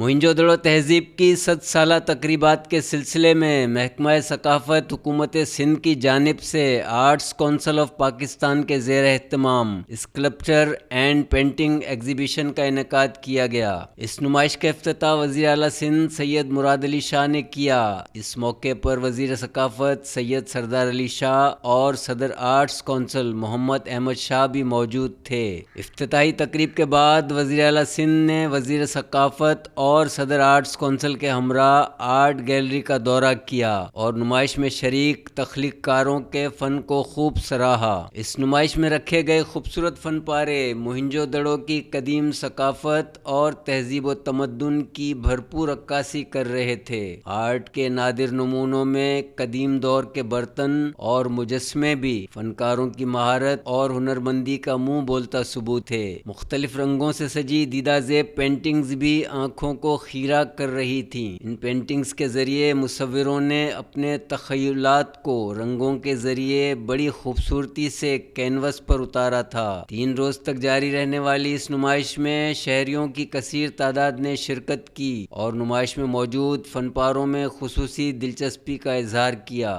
मोइंजोदड़ो तहजीब की सत साल तकरीबात के सिलसिले में महकमा सकाफ़त हुकूमत सिंध की जानब से आर्ट्स कौंसल ऑफ़ पाकिस्तान के जेर अहतमाम स्कल्पचर एंड पेंटिंग एग्जीबिशन का इनका किया गया। इस नुमाइश का अफ्ताह वजी अला सिंध सैयद मुराद अली शाह ने किया। इस मौके पर वज़ीर सकाफ़त सैयद सरदार अली शाह और सदर आर्ट्स कौंसल मोहम्मद अहमद शाह भी मौजूद थे। अफ्ताही तकरीब के बाद वजी अला सिंध ने वज़ीर सकाफ़त और सदर आर्ट्स कौंसिल के हमरा आर्ट गैलरी का दौरा किया और नुमाइश में शरीक तख्लीक कारों के फ़न को खूब सराहा। इस नुमाइश में रखे गए खूबसूरत फ़न पारे, मुहिंजो दड़ो की कदीम सकाफ़त और तहजीब व तमद्दन की भरपूर अक्कासी कर रहे थे। आर्ट के नादिर नमूनों में कदीम दौर के बर्तन और मुजस्मे भी फनकारों की महारत और हुनरमंदी का मुँह बोलता सबूत है। मुख्तलिफ़ रंगों से सजी दीदा जेब पेंटिंग्स भी आँखों को खीरा कर रही थी। इन पेंटिंग्स के ज़रिए मुसवरों ने अपने तखयलात को रंगों के ज़रिए बड़ी खूबसूरती से कैनवस पर उतारा था। तीन रोज़ तक जारी रहने वाली इस नुमाइश में शहरियों की कसर तादाद ने शिरकत की और नुमाइश में मौजूद फनपारों में खसूसी दिलचस्पी का इजहार किया।